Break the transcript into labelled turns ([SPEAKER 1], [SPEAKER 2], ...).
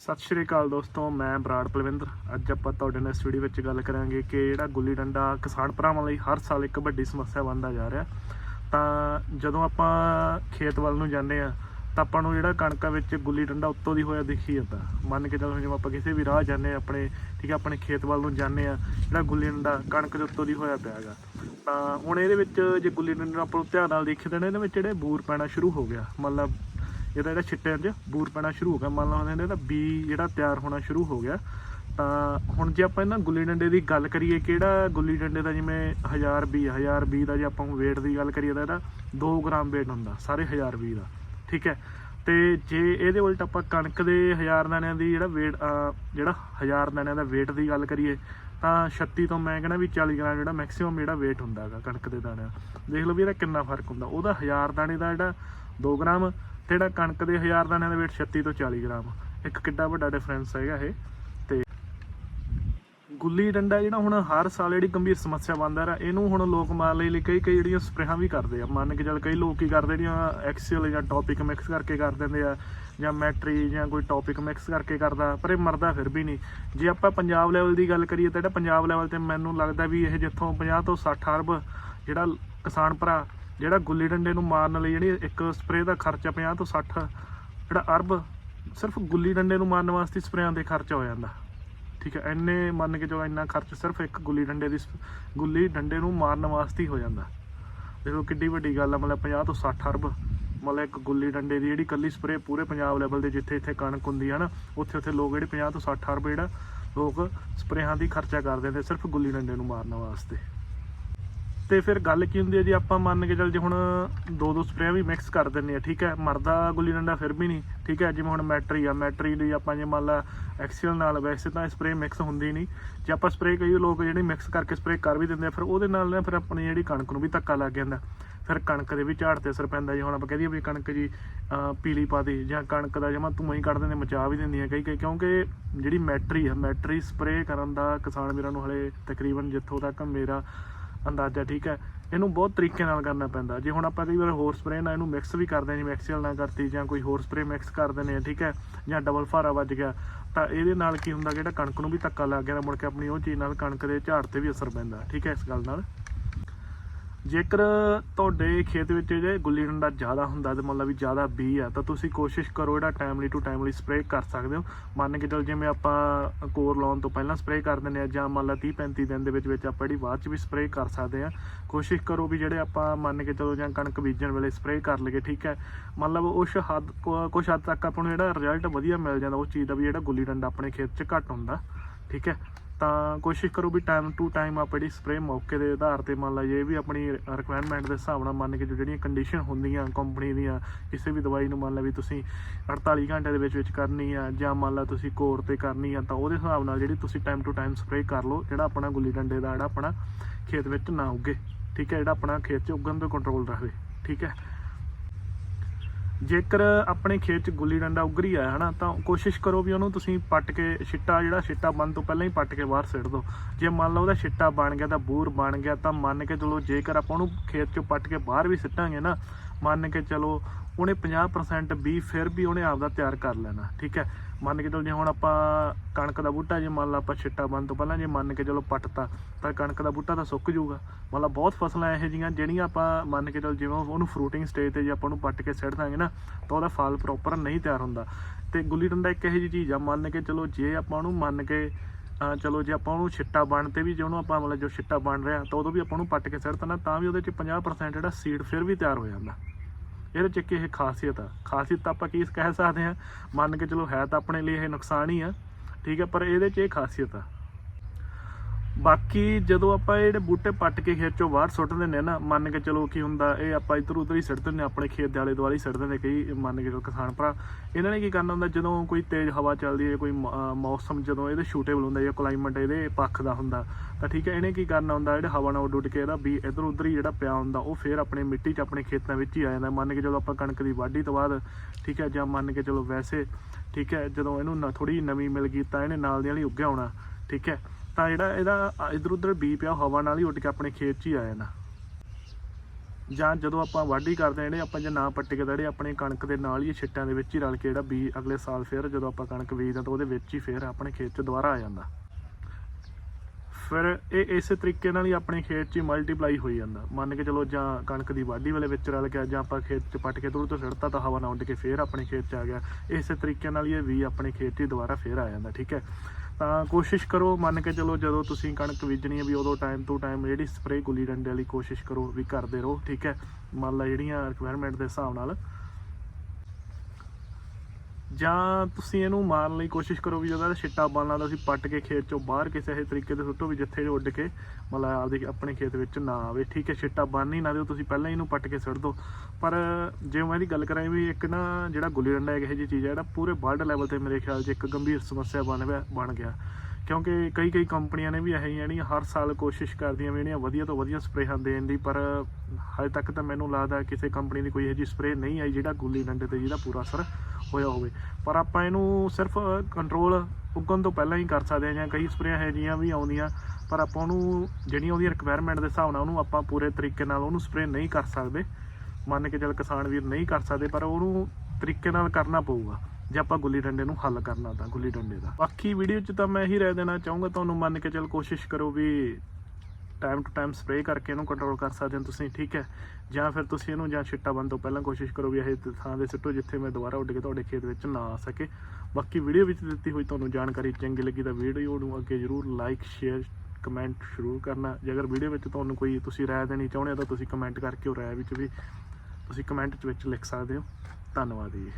[SPEAKER 1] ਸਤਿ ਸ਼੍ਰੀ ਅਕਾਲ ਦੋਸਤੋ, ਮੈਂ ਬਰਾੜ ਪਲਵਿੰਦਰ। ਅੱਜ ਆਪਾਂ ਤੁਹਾਡੇ ਨਾਲ ਇਸ ਵੀਡੀਓ ਵਿੱਚ ਗੱਲ ਕਰਾਂਗੇ ਕਿ ਜਿਹੜਾ ਗੁੱਲੀ ਡੰਡਾ ਕਿਸਾਨ ਭਰਾਵਾਂ ਲਈ ਹਰ ਸਾਲ ਇੱਕ ਵੱਡੀ ਸਮੱਸਿਆ ਬਣਦਾ ਜਾ ਰਿਹਾ। ਤਾਂ ਜਦੋਂ ਆਪਾਂ ਖੇਤ ਵੱਲ ਨੂੰ ਜਾਂਦੇ ਆ ਤਾਂ ਆਪਾਂ ਨੂੰ ਜਿਹੜਾ ਕਣਕਾਂ ਵਿੱਚ ਗੁੱਲੀ ਡੰਡਾ ਉੱਤੋਂ ਦੀ ਹੋਇਆ ਦਿਖੀ ਜਾਂਦਾ। ਮੰਨ ਕੇ ਚੱਲੋ, ਜਿਵੇਂ ਆਪਾਂ ਕਿਸੇ ਵੀ ਰਾਹ ਜਾਂਦੇ ਆ ਆਪਣੇ, ਠੀਕ ਹੈ, ਆਪਣੇ ਖੇਤ ਵੱਲ ਨੂੰ ਜਾਂਦੇ ਆ ਜਿਹੜਾ ਗੁੱਲੀ ਡੰਡਾ ਕਣਕ ਦੇ ਉੱਤੋਂ ਦੀ ਹੋਇਆ ਪਿਆ ਹੈਗਾ। ਤਾਂ ਹੁਣ ਇਹਦੇ ਵਿੱਚ ਜੇ ਗੁੱਲੀ ਡੰਡੇ ਨੂੰ ਆਪਾਂ ਨੂੰ ਧਿਆਨ ਨਾਲ ਦੇਖੀਏ ਤਾਂ ਇਹਦੇ ਵਿੱਚ ਜਿਹੜੇ ਬੂਰ ਪੈਣਾ ਸ਼ੁਰੂ ਹੋ ਗਿਆ। ਮਤਲਬ ਇਹਦਾ ਜਿਹੜਾ ਛਿੱਟਿਆਂ 'ਚ ਬੂਰ ਪੈਣਾ ਸ਼ੁਰੂ ਹੋ ਗਿਆ, ਮੰਨ ਲਓ ਇਹਦਾ ਬੀ ਜਿਹੜਾ ਤਿਆਰ ਹੋਣਾ ਸ਼ੁਰੂ ਹੋ ਗਿਆ, ਤਾਂ ਹੁਣ ਜੇ ਆਪਾਂ ਇਹਨਾਂ ਗੁੱਲੀ ਡੰਡੇ ਦੀ ਗੱਲ ਕਰੀਏ, ਕਿਹੜਾ ਗੁੱਲੀ ਡੰਡੇ ਦਾ ਜਿਵੇਂ 1000 ਬੀ 1000 ਬੀ ਦਾ ਜੇ ਆਪਾਂ weight ਦੀ ਗੱਲ ਕਰੀਏ ਤਾਂ ਇਹਦਾ 2 ਗ੍ਰਾਮ weight ਹੁੰਦਾ, ਸਾਰੇ 1000 ਬੀ ਦਾ, ਠੀਕ ਹੈ ਤੇ ਜੇ ਇਹਦੇ ਉਲਟ ਆਪਾਂ ਕਣਕ ਦੇ 1000 ਦਾਣਿਆਂ ਦੀ ਜਿਹੜਾ weight ਜਿਹੜਾ 1000 ਦਾਣਿਆਂ ਦਾ weight ਦੀ ਗੱਲ ਕਰੀਏ, ਤਾਂ 36 ਤੋਂ ਮੈਂ ਕਹਿੰਦਾ ਵੀ 40 ਗ੍ਰਾਮ ਜਿਹੜਾ ਮੈਕਸਿਮਮ ਜਿਹੜਾ weight ਹੁੰਦਾ ਹੈਗਾ ਕਣਕ ਦੇ ਦਾਣਿਆਂ ਦਾ। ਦੇਖ ਲਓ ਵੀ ਇਹਦਾ ਕਿੰਨਾ ਫ਼ਰਕ ਹੁੰਦਾ, ਉਹਦਾ 1000 ਦਾਣੇ ਦਾ ਜਿਹੜਾ 2 ਗ੍ਰਾਮ ਜਿਹੜਾ ਕਣਕ ਦੇ 1000 ਦਾਣਿਆਂ ਦਾ weight 36 ਤੋਂ 40 ਗ੍ਰਾਮ ਇੱਕ ਕਿੱਡਾ ਵੱਡਾ ਡਿਫਰੈਂਸ ਹੈਗਾ ਇਹ। ਤੇ ਗੁੱਲੀ ਡੰਡਾ ਜਿਹੜਾ ਹੁਣ ਹਰ ਸਾਲ ਜਿਹੜੀ ਗੰਭੀਰ ਸਮੱਸਿਆ ਬਣਦਾ ਰਿਹਾ, ਇਹਨੂੰ ਹੁਣ ਲੋਕ ਮਾਰਨ ਲਈ ਲਈ ਕਈ ਕਈ ਜਿਹੜੀਆਂ ਸਪਰੇਹਾਂ ਵੀ ਕਰਦੇ ਆ। ਮੰਨ ਕੇ ਚੱਲ ਕਈ ਲੋਕ ਕੀ ਕਰਦੇ ਜਿਹੜੀਆਂ ਐਕਸੀਅਲ ਜਾਂ ਟੌਪਿਕ ਮਿਕਸ ਕਰਕੇ ਕਰ ਦਿੰਦੇ ਆ, ਜਾਂ ਮੈਟਰੀ ਜਾਂ ਕੋਈ ਟੌਪਿਕ ਮਿਕਸ ਕਰਕੇ ਕਰਦਾ, ਪਰ ਇਹ ਮਰਦਾ ਫਿਰ ਵੀ ਨਹੀਂ। ਜੇ ਆਪਾਂ ਪੰਜਾਬ ਲੈਵਲ ਦੀ ਗੱਲ ਕਰੀਏ ਤਾਂ ਜਿਹੜਾ ਪੰਜਾਬ ਲੈਵਲ ਤੇ ਮੈਨੂੰ ਲੱਗਦਾ ਵੀ ਇਹ ਜਿੱਥੋਂ 50 ਤੋਂ 60 ਅਰਬ ਜਿਹੜਾ ਕਿਸਾਨ ਭਰਾ ਜਿਹੜਾ ਗੁੱਲੀ ਡੰਡੇ ਨੂੰ ਮਾਰਨ ਲਈ ਜਿਹੜੀ ਇੱਕ ਸਪਰੇਅ ਦਾ ਖਰਚਾ 50 ਤੋਂ 60 ਜਿਹੜਾ ਅਰਬ ਸਿਰਫ ਗੁੱਲੀ ਡੰਡੇ ਨੂੰ ਮਾਰਨ ਵਾਸਤੇ ਸਪਰੇਆਂ ਦੇ ਖਰਚਾ ਹੋ ਜਾਂਦਾ। ਠੀਕ ਹੈ, ਇੰਨੇ ਮੰਨ ਕੇ ਜੋ ਇੰਨਾ ਖਰਚ ਸਿਰਫ ਇੱਕ ਗੁੱਲੀ ਡੰਡੇ ਦੀ ਸਪ- ਗੁੱਲੀ ਡੰਡੇ ਨੂੰ ਮਾਰਨ ਵਾਸਤੇ ਹੀ ਹੋ ਜਾਂਦਾ। ਦੇਖੋ ਕਿੱਡੀ ਵੱਡੀ ਗੱਲ ਆ, ਮਤਲਬ 50 ਤੋਂ 60 ਅਰਬ, ਮਤਲਬ ਇੱਕ ਗੁੱਲੀ ਡੰਡੇ ਦੀ ਜਿਹੜੀ ਕੱਲੀ ਸਪਰੇਅ ਪੂਰੇ ਪੰਜਾਬ ਲੈਵਲ ਦੇ ਜਿੱਥੇ ਇੱਥੇ ਕਣਕ ਹੁੰਦੀ ਹੈ ਨਾ, ਉੱਥੇ ਉੱਥੇ ਲੋਕ ਜਿਹੜੇ 50 ਤੋਂ 60 ਅਰਬ ਜਿਹੜਾ ਲੋਕ ਸਪਰੇਹਾਂ ਦੀ ਖਰਚਾ ਕਰਦੇ ਨੇ ਸਿਰਫ ਗੁੱਲੀ ਡੰਡੇ ਨੂੰ ਮਾਰਨ ਵਾਸਤੇ। ਤੇ ਫਿਰ ਗੱਲ ਕੀ ਹੁੰਦੀ ਹੈ ਜੀ, ਆਪਾਂ ਮੰਨ ਕੇ ਚੱਲ ਜੇ ਹੁਣ ਦੋ ਦੋ ਸਪਰੇਆਂ ਵੀ ਮਿਕਸ ਕਰ ਦਿੰਨੇ ਆ ਠੀਕ ਹੈ? ਮਰਦਾ ਗੁੱਲੀ ਡੰਡਾ ਫਿਰ ਵੀ ਨਹੀਂ, ਠੀਕ ਹੈ? ਜਿਵੇਂ ਹੁਣ ਮੈਟਰੀ ਆ, ਮੈਟਰੀ ਲਈ ਆਪਾਂ ਜੇ ਮੰਨ ਲਾ ਐਕਸੀਅਲ ਨਾਲ, ਵੈਸੇ ਤਾਂ ਸਪਰੇਅ ਮਿਕਸ ਹੁੰਦੀ ਨਹੀਂ। ਜੇ ਆਪਾਂ ਸਪਰੇਅ ਕਈ ਲੋਕ ਜਿਹੜੇ ਮਿਕਸ ਕਰਕੇ ਸਪਰੇਅ ਕਰ ਵੀ ਦਿੰਦੇ ਆ, ਫਿਰ ਉਹਦੇ ਨਾਲ ਨਾ ਫਿਰ ਆਪਣੀ ਜਿਹੜੀ ਕਣਕ ਨੂੰ ਵੀ ਧੱਕਾ ਲੱਗ ਜਾਂਦਾ। ਫਿਰ ਕਣਕ ਦੇ ਵੀ ਝਾੜ ਤੇ ਅਸਰ ਪੈਂਦਾ ਜੀ। ਹੁਣ ਆਪਾਂ ਕਹਦੇ ਵੀ ਕਣਕ ਜੀ ਪੀਲੀ ਪਾ ਦੇ, ਜਾਂ ਕਣਕ ਦਾ ਜਮਾ ਧੂਆਂ ਹੀ ਕੱਢ ਦਿੰਦੇ, ਮਚਾ ਵੀ ਦਿੰਦੀਆਂ ਕਈ ਕਈ, ਕਿਉਂਕਿ ਜਿਹੜੀ ਮੈਟਰੀ ਆ, ਮੈਟਰੀ ਸਪਰੇਅ ਕਰਨ ਦਾ ਕਿਸਾਨ ਵੀਰਾਂ ਨੂੰ ਹਲੇ ਤਕਰੀਬਨ ਜਿੱਥੋਂ ਤੱਕ ਮੇਰਾ ਅੰਦਾਜ਼ਾ, ਠੀਕ ਹੈ? ਇਹਨੂੰ ਬਹੁਤ ਤਰੀਕੇ ਨਾਲ ਕਰਨਾ ਪੈਂਦਾ। ਜੇ ਹੁਣ ਆਪਾਂ ਕਈ ਵਾਰ ਹੋਰ ਸਪਰੇਅ ਨਾਲ ਇਹਨੂੰ ਮਿਕਸ ਵੀ ਕਰਦੇ ਹਾਂ ਜੀ ਐਕਸੀਅਲ ਨਾਲ ਕਰਤੀ ਜਾਂ ਕੋਈ ਹੋਰ ਸਪਰੇਅ ਮਿਕਸ ਕਰ ਦਿੰਦੇ ਆ ਠੀਕ ਹੈ? ਜਾਂ ਡਬਲ ਫਾਰਾ ਵੱਜ ਗਿਆ, ਤਾਂ ਇਹਦੇ ਨਾਲ ਕੀ ਹੁੰਦਾ, ਜਿਹੜਾ ਕਣਕ ਨੂੰ ਵੀ ਧੱਕਾ ਲੱਗ ਗਿਆ ਮੁੜ ਕੇ ਆਪਣੀ ਉਹ ਚੀਜ਼ ਨਾਲ ਕਣਕ ਦੇ ਝਾੜ ਤੇ ਵੀ ਅਸਰ ਪੈਂਦਾ, ਠੀਕ ਹੈ ਇਸ ਗੱਲ ਨਾਲ? ਜੇਕਰ ਤੁਹਾਡੇ ਖੇਤ ਵਿੱਚ ਜੇ ਗੁੱਲੀ ਡੰਡਾ ਜ਼ਿਆਦਾ ਹੁੰਦਾ ਤੇ ਮਤਲਬ ਵੀ ਜ਼ਿਆਦਾ ਬੀ ਆ, ਤਾਂ ਤੁਸੀਂ ਕੋਸ਼ਿਸ਼ ਕਰੋ ਜਿਹੜਾ ਟਾਈਮਲੀ ਟੂ ਟਾਈਮਲੀ ਸਪਰੇਅ ਕਰ ਸਕਦੇ ਹੋ। ਮੰਨ ਕੇ ਚੱਲ ਜਿਵੇਂ ਆਪਾਂ ਕੋਰ ਲਾਉਣ ਤੋਂ ਪਹਿਲਾਂ ਸਪਰੇਅ ਕਰ ਦਿੰਦੇ ਆ, ਜਾਂ ਮੰਨ ਲਾ 30 35 ਦਿਨ ਦੇ ਵਿੱਚ ਵਿੱਚ ਆਪਾਂ ਜਿਹੜੀ ਬਾਅਦ ਚ ਵੀ ਸਪਰੇਅ ਕਰ ਸਕਦੇ ਆ। ਕੋਸ਼ਿਸ਼ ਕਰੋ ਵੀ ਜਿਹੜੇ ਆਪਾਂ ਮੰਨ ਕੇ ਚਲੋ ਜਾਂ ਕਣਕ ਬੀਜਣ ਵੇਲੇ ਸਪਰੇਅ ਕਰ ਲਈਏ, ਠੀਕ ਹੈ? ਮਤਲਬ ਉਸ ਹੱਦ, ਕੁ- ਕੁਛ ਹੱਦ ਤੱਕ ਆਪਾਂ ਨੂੰ ਜਿਹੜਾ ਰਿਜ਼ਲਟ ਵਧੀਆ ਮਿਲ ਜਾਂਦਾ, ਉਸ ਚੀਜ਼ ਦਾ ਵੀ ਜਿਹੜਾ ਗੁੱਲੀ ਡੰਡਾ ਆਪਣੇ ਖੇਤ 'ਚ ਘੱਟ ਹੁੰਦਾ, ਠੀਕ ਹੈ? ਤਾਂ ਕੋਸ਼ਿਸ਼ ਕਰੋ ਵੀ ਟਾਈਮ ਟੂ ਟਾਈਮ ਆਪਾਂ ਜਿਹੜੀ ਸਪਰੇਅ ਮੌਕੇ ਦੇ ਆਧਾਰ ਤੇ ਮੰਨ ਲਾ ਜੇ ਵੀ ਆਪਣੀ ਰਿਕੁਆਇਰਮੈਂਟ ਦੇ ਹਿਸਾਬ ਨਾਲ ਮੰਨ ਕੇ ਜੋ ਜਿਹੜੀਆਂ ਕੰਡੀਸ਼ਨ ਹੁੰਦੀਆਂ ਕੰਪਨੀ ਦੀਆਂ, ਕਿਸੇ ਵੀ ਦਵਾਈ ਨੂੰ ਮੰਨ ਲਾ ਵੀ ਤੁਸੀਂ 48 ਘੰਟੇ ਦੇ ਵਿੱਚ ਵਿੱਚ ਕਰਨੀ ਆ ਜਾਂ ਮੰਨ ਲਾ ਤੁਸੀਂ ਕੋਰ ਤੇ ਕਰਨੀ ਆ, ਤਾਂ ਉਹਦੇ ਹਿਸਾਬ ਨਾਲ ਜਿਹੜੀ ਤੁਸੀਂ ਟਾਈਮ ਟੂ ਟਾਈਮ ਸਪਰੇਅ ਕਰ ਲਓ, ਜਿਹੜਾ ਆਪਣਾ ਗੁੱਲੀ ਡੰਡੇ ਦਾ ਜਿਹੜਾ ਆਪਣਾ ਖੇਤ ਵਿੱਚ ਨਾ ਉੱਗੇ, ਠੀਕ ਹੈ, ਜਿਹੜਾ ਆਪਣਾ ਖੇਤ 'ਚ ਉੱਗਣ ਤੋਂ ਕੰਟਰੋਲ ਰਹੇ, ਠੀਕ ਹੈ। ਜੇਕਰ ਆਪਣੇ ਖੇਤ 'ਚ ਗੁੱਲੀ ਡੰਡਾ ਉੱਗਰੀ ਆਇਆ, ਹਨਾ, ਤਾਂ ਕੋਸ਼ਿਸ਼ ਕਰੋ ਵੀ ਉਹਨੂੰ ਤੁਸੀਂ ਪੱਟ ਕੇ ਛਿੱਟਾ ਜਿਹੜਾ, ਛਿੱਟਾ ਬਣ ਤੋਂ ਪਹਿਲਾਂ ਹੀ ਪੱਟ ਕੇ ਬਾਹਰ ਸਿੱਟ ਦਿਓ। ਜੇ ਮੰਨ ਲਓ ਉਹਦਾ ਛਿੱਟਾ ਬਣ ਗਿਆ, ਤਾਂ ਬੂਰ ਬਣ ਗਿਆ, ਤਾਂ ਮੰਨ ਕੇ ਚਲੋ ਜੇਕਰ ਆਪਾਂ ਉਹਨੂੰ ਖੇਤ 'ਚੋਂ ਪੱਟ ਕੇ ਬਾਹਰ ਵੀ ਸਿੱਟਾਂਗੇ ਨਾ, ਮੰਨ ਕੇ ਚਲੋ ਉਹਨੇ 50% ਬੀ ਫਿਰ ਵੀ ਉਹਨੇ ਆਪਦਾ ਤਿਆਰ ਕਰ ਲੈਣਾ, ਠੀਕ ਹੈ। ਮੰਨ ਕੇ ਚਲੋ ਜੇ ਹੁਣ ਆਪਾਂ ਕਣਕ ਦਾ ਬੂਟਾ ਜੇ ਮੰਨ ਲਾ ਆਪਾਂ ਛਿੱਟਾ ਬਣ ਤੋਂ ਪਹਿਲਾਂ ਜੇ ਮੰਨ ਕੇ ਚਲੋ ਪੱਟਤਾ, ਤਾਂ ਕਣਕ ਦਾ ਬੂਟਾ ਤਾਂ ਸੁੱਕ ਜਾਊਗਾ। ਮੰਨ ਲਾ ਬਹੁਤ ਫਸਲਾਂ ਇਹੋ ਜਿਹੀਆਂ ਜਿਹੜੀਆਂ ਆਪਾਂ ਮੰਨ ਕੇ ਚਲੋ ਜਿਵੇਂ ਉਹਨੂੰ ਫਰੂਟਿੰਗ ਸਟੇਜ ਤੇ ਜੇ ਆਪਾਂ ਉਹਨੂੰ ਪੱਟ ਕੇ ਸਿੱਟ ਦਾਂਗੇ ਨਾ, ਤਾਂ ਉਹਦਾ ਫਲ ਪ੍ਰੋਪਰ ਨਹੀਂ ਤਿਆਰ ਹੁੰਦਾ। ਤੇ ਗੁੱਲੀ ਡੰਡਾ ਇੱਕ ਇਹੋ ਜਿਹੀ ਚੀਜ਼ ਆ, ਮੰਨ ਕੇ ਚਲੋ ਜੇ ਆਪਾਂ ਉਹਨੂੰ ਮੰਨ ਕੇ ਚਲੋ ਜੇ ਆਪਾਂ ਉਹਨੂੰ ਛਿੱਟਾ ਬਣ ਤੇ ਵੀ ਜੇ ਉਹਨੂੰ ਆਪਾਂ ਮਤਲਬ ਜੋ ਛਿੱਟਾ ਬਣ ਰਿਹਾ, ਤਾਂ ਉਦੋਂ ਵੀ ਆਪਾਂ ਉਹਨੂੰ ਪੱਟ ਕੇ ਸਿੱਟ ਨਾ ਤਾਂ ਵੀ ਉਹਦੇ ਚ 50% ਜਿਹੜਾ ਸੀਡ ਫਿਰ ਵੀ ਤਿਆਰ ਹੋ ਜਾਂਦਾ। ਇਹਦੇ ਚ ਇੱਕ ਇਹ ਖਾਸੀਅਤ ਆ। ਖਾਸੀਅਤ ਤਾਂ ਆਪਾਂ ਕੀ ਕਹਿ ਸਕਦੇ ਹਾਂ? ਮੰਨ ਕੇ ਚਲੋ ਹੈ ਤਾਂ ਆਪਣੇ ਲਈ ਇਹ ਨੁਕਸਾਨ ਹੀ ਆ, ਠੀਕ ਹੈ ਪਰ ਇਹਦੇ ਚ ਇਹ ਖਾਸੀਅਤ ਆ। ਬਾਕੀ ਜਦੋਂ ਆਪਾਂ ਇਹ ਜਿਹੜੇ ਬੂਟੇ ਪੱਟ ਕੇ ਖੇਤ ਚੋਂ ਬਾਹਰ ਸੁੱਟ ਦਿੰਦੇ ਆ ਨਾ ਮੰਨ ਕੇ ਚਲੋ ਕੀ ਹੁੰਦਾ ਇਹ ਆਪਾਂ ਇੱਧਰ ਉੱਧਰ ਹੀ ਸੁੱਟ ਦਿੰਦੇ ਹਾਂ, ਆਪਣੇ ਖੇਤ ਦੇ ਆਲੇ ਦੁਆਲੇ ਹੀ ਸਿੱਟ ਦਿੰਦੇ ਕਈ ਮੰਨ ਕੇ ਚਲੋ ਕਿਸਾਨ ਭਰਾ। ਇਹਨਾਂ ਨੇ ਕੀ ਕਰਨਾ ਹੁੰਦਾ ਜਦੋਂ ਕੋਈ ਤੇਜ਼ ਹਵਾ ਚੱਲਦੀ ਹੈ ਕੋਈ ਮੌਸਮ ਜਦੋਂ ਇਹਦੇ ਸ਼ੂਟੇਬਲ ਹੁੰਦਾ ਜਾਂ ਕਲਾਈਮੇਟ ਇਹਦੇ ਪੱਖ ਦਾ ਹੁੰਦਾ ਤਾਂ ਠੀਕ ਹੈ ਇਹਨੇ ਕੀ ਕਰਨਾ ਹੁੰਦਾ ਜਿਹੜਾ ਹਵਾ ਨਾਲ ਉੱਡ ਉੱਡ ਕੇ ਇਹਦਾ ਵੀ ਇੱਧਰ ਉੱਧਰ ਹੀ ਜਿਹੜਾ ਪਿਆ ਹੁੰਦਾ ਉਹ ਫੇਰ ਆਪਣੇ ਮਿੱਟੀ 'ਚ ਆਪਣੇ ਖੇਤਾਂ ਵਿੱਚ ਹੀ ਆ ਜਾਂਦਾ। ਮੰਨ ਕੇ ਚਲੋ ਆਪਾਂ ਕਣਕ ਦੀ ਵਾਢੀ ਤੋਂ ਬਾਅਦ ਠੀਕ ਹੈ ਜਾਂ ਮੰਨ ਕੇ ਚਲੋ ਵੈਸੇ ਠੀਕ ਹੈ ਜਦੋਂ ਇਹਨੂੰ ਥੋੜੀ ਨਵੀਂ ਮਿਲ ਗਈ ਤਾਂ ਇਹਨੇ ਨਾਲ ਦੀ ਨਾਲ ਹੀ ਉੱਗਿਆ ਹੋਣਾ ਠੀਕ ਹੈ। ਤਾਂ ਜਿਹੜਾ ਇਹਦਾ ਇਧਰ ਉਧਰ ਬੀ ਪਿਆ, ਹਵਾ ਨਾਲ ਹੀ ਉੱਡ ਕੇ ਆਪਣੇ ਖੇਤ 'ਚ ਹੀ ਆ ਜਾਣਾ। ਜਾਂ ਜਦੋਂ ਆਪਾਂ ਵਾਢੀ ਕਰਦੇ ਹਾਂ, ਜਿਹੜੇ ਆਪਾਂ ਜੇ ਨਾ ਪੱਟੇ ਕੇ ਜਿਹੜੇ ਆਪਣੇ ਕਣਕ ਦੇ ਨਾਲ ਹੀ ਇਹ ਛਿੱਟਾਂ ਦੇ ਵਿੱਚ ਹੀ ਰਲ ਕੇ ਜਿਹੜਾ ਬੀ ਅਗਲੇ ਸਾਲ ਫਿਰ ਜਦੋਂ ਆਪਾਂ ਕਣਕ ਬੀਜਦੇ ਹਾਂ, ਤਾਂ ਉਹਦੇ ਵਿੱਚ ਹੀ ਫਿਰ ਆਪਣੇ ਖੇਤ 'ਚ ਦੁਬਾਰਾ ਆ ਜਾਂਦਾ। ਫਿਰ ਇਹ ਇਸੇ ਤਰੀਕੇ ਨਾਲ ਹੀ ਆਪਣੇ ਖੇਤ 'ਚ ਹੀ ਮਲਟੀਪਲਾਈ ਹੋਈ ਜਾਂਦਾ। ਮੰਨ ਕੇ ਚਲੋ ਜਾਂ ਕਣਕ ਦੀ ਵਾਢੀ ਵੇਲੇ ਵਿੱਚ ਰਲ ਗਿਆ ਜਾਂ ਆਪਾਂ ਖੇਤ 'ਚ ਪੱਟ ਕੇ ਦੂਰ ਤੋਂ ਸਿੱਟਤਾ ਤਾਂ ਹਵਾ ਨਾਲ ਉੱਡ ਕੇ ਫੇਰ ਆਪਣੇ ਖੇਤ 'ਚ ਆ ਗਿਆ। ਇਸੇ ਤਰੀਕੇ ਨਾਲ ਹੀ ਇਹ ਵੀ ਆਪਣੇ ਖੇਤ 'ਚ ਹੀ ਦੁਬਾਰਾ ਫੇਰ ਆ ਜਾਂਦਾ, ਠੀਕ ਹੈ। ਤਾਂ ਕੋਸ਼ਿਸ਼ ਕਰੋ, ਮੰਨ ਕੇ ਚਲੋ ਜਦੋਂ ਤੁਸੀਂ ਕਣਕ ਬੀਜਣੀ ਹੈ ਵੀ ਉਦੋਂ ਟਾਈਮ ਟੂ ਟਾਈਮ ਜਿਹੜੀ ਸਪਰੇਅ ਗੁੱਲੀ ਡੰਡੇ ਵਾਲੀ ਕੋਸ਼ਿਸ਼ ਕਰੋ ਵੀ ਕਰਦੇ ਰਹੋ, ਠੀਕ ਹੈ? ਮੰਨ ਲਾ ਜਿਹੜੀਆਂ ਰਿਕੁਆਇਰਮੈਂਟ ਦੇ ਹਿਸਾਬ ਨਾਲ ਜਾਂ ਤੁਸੀਂ ਇਹਨੂੰ ਮਾਰਨ ਲਈ ਕੋਸ਼ਿਸ਼ ਕਰੋ ਵੀ ਜਦੋਂ ਛਿੱਟਾ ਬਣਨਾ ਤਾਂ ਤੁਸੀਂ ਪੱਟ ਕੇ ਖੇਤ ਚੋਂ ਬਾਹਰ ਕਿਸੇ ਇਹ ਤਰੀਕੇ ਦੇ ਸੁੱਟੋ ਵੀ ਜਿੱਥੇ ਇਹ ਉੱਡ ਕੇ ਮਤਲਬ ਆਪਦੇ ਆਪਣੇ ਖੇਤ ਵਿੱਚ ਨਾ ਆਵੇ। ਠੀਕ ਹੈ, ਛਿੱਟਾ ਬੰਨ ਹੀ ਨਾ ਦਿਓ, ਤੁਸੀਂ ਪਹਿਲਾਂ ਹੀ ਇਹਨੂੰ ਪੱਟ ਕੇ ਸੁੱਟ ਦਿਓ। ਪਰ ਜੇ ਮੈਂ ਇਹਦੀ ਗੱਲ ਕਰਾਂ ਵੀ ਇੱਕ ਨਾ ਜਿਹੜਾ ਗੁੱਲੀ ਡੰਡਾ ਇੱਕ ਇਹੋ ਜਿਹੀ ਚੀਜ਼ ਹੈ, ਜਿਹੜਾ ਪੂਰੇ ਵਰਲਡ ਲੈਵਲ ਤੇ ਮੇਰੇ ਖਿਆਲ 'ਚ ਇੱਕ ਗੰਭੀਰ ਸਮੱਸਿਆ ਬਣ ਗਿਆ ਬਣ ਗਿਆ। ਕਿਉਂਕਿ ਕਈ ਕਈ ਕੰਪਨੀਆਂ ਨੇ ਵੀ ਇਹ ਜਿਹੜੀਆਂ ਹਰ ਸਾਲ ਕੋਸ਼ਿਸ਼ ਕਰਦੀਆਂ ਵੀ ਜਿਹੜੀਆਂ ਵਧੀਆ ਤੋਂ ਵਧੀਆ ਸਪਰੇਹਾਂ ਦੇਣ ਦੀ, ਪਰ ਹਜੇ ਤੱਕ ਤਾਂ ਮੈਨੂੰ ਲੱਗਦਾ ਕਿਸੇ ਕੰਪਨੀ ਦੀ ਕੋਈ ਇਹੋ ਜਿਹੀ ਸਪਰੇਅ ਨਹੀਂ ਆਈ, ਜਿਹੜਾ ਗੁੱਲੀ ਡੰਡੇ ਤੇ ਜਿਹਦਾ ਪੂਰਾ ਅਸਰ ਹੋਇਆ ਹੋਵੇ। ਪਰ ਆਪਾਂ ਇਹਨੂੰ ਸਿਰਫ ਕੰਟਰੋਲ ਉੱਗਣ ਤੋਂ ਪਹਿਲਾਂ ਹੀ ਕਰ ਸਕਦੇ ਹਾਂ ਜਾਂ ਕਈ ਸਪਰੇਆਂ ਹੈ ਜੀਆਂ ਵੀ ਆਉਂਦੀਆਂ, ਪਰ ਆਪਾਂ ਉਹਨੂੰ ਜਿਹੜੀਆਂ ਉਹਦੀਆਂ ਰਿਕੁਆਇਰਮੈਂਟ ਦੇ ਹਿਸਾਬ ਨਾਲ ਉਹਨੂੰ ਆਪਾਂ ਪੂਰੇ ਤਰੀਕੇ ਨਾਲ ਉਹਨੂੰ ਸਪਰੇਅ ਨਹੀਂ ਕਰ ਸਕਦੇ। ਮੰਨ ਕੇ ਚੱਲ ਕਿਸਾਨ ਵੀਰ ਨਹੀਂ ਕਰ ਸਕਦੇ, ਪਰ ਉਹਨੂੰ ਤਰੀਕੇ ਨਾਲ ਕਰਨਾ ਪਊਗਾ। ਜੇ ਆਪਾਂ ਗੁੱਲੀ ਡੰਡੇ ਨੂੰ ਹੱਲ ਕਰਨਾ ਤਾਂ, ਗੁੱਲੀ ਡੰਡੇ ਦਾ। ਬਾਕੀ ਵੀਡੀਓ 'ਚ ਤਾਂ ਮੈਂ ਇਹੀ ਰਹਿ ਦੇਣਾ ਚਾਹੂੰਗਾ, ਤੁਹਾਨੂੰ ਮੰਨ ਕੇ ਚੱਲ ਕੋਸ਼ਿਸ਼ ਕਰੋ ਵੀ ਟਾਈਮ ਟੂ ਟਾਈਮ ਸਪਰੇਅ ਕਰਕੇ ਇਹਨੂੰ ਕੰਟਰੋਲ ਕਰ ਸਕਦੇ ਹੋ ਤੁਸੀਂ, ਠੀਕ ਹੈ? ਜਾਂ ਫਿਰ ਤੁਸੀਂ ਇਹਨੂੰ ਜਾਂ ਛਿੱਟਾ ਬੰਨ ਤੋਂ ਪਹਿਲਾਂ ਕੋਸ਼ਿਸ਼ ਕਰੋ ਵੀ ਇਹ ਥਾਂ ਦੇ ਸਿੱਟੋ ਜਿੱਥੇ ਮੈਂ ਦੁਬਾਰਾ ਉੱਡ ਕੇ ਤੁਹਾਡੇ ਖੇਤ ਵਿੱਚ ਨਾ ਆ ਸਕੇ। ਬਾਕੀ ਵੀਡੀਓ ਵਿੱਚ ਦਿੱਤੀ ਹੋਈ ਤੁਹਾਨੂੰ ਜਾਣਕਾਰੀ ਚੰਗੀ ਲੱਗੀ ਤਾਂ ਵੀਡੀਓ ਨੂੰ ਅੱਗੇ ਜਰੂਰ ਲਾਈਕ ਸ਼ੇਅਰ ਕਮੈਂਟ ਜ਼ਰੂਰ ਕਰਨਾ। ਜੇ ਅਗਰ ਵੀਡੀਓ ਵਿੱਚ ਤੁਹਾਨੂੰ ਕੋਈ ਤੁਸੀਂ ਰਾਏ ਦੇਣੀ ਚਾਹੁੰਦੇ ਹੋ ਤਾਂ ਤੁਸੀਂ ਕਮੈਂਟ ਕਰਕੇ ਉਹ ਰਾਏ ਵਿੱਚ ਵੀ ਤੁਸੀਂ ਕਮੈਂਟ ਵਿੱਚ ਲਿਖ ਸਕਦੇ ਹੋ। ਧੰਨਵਾਦ ਜੀ।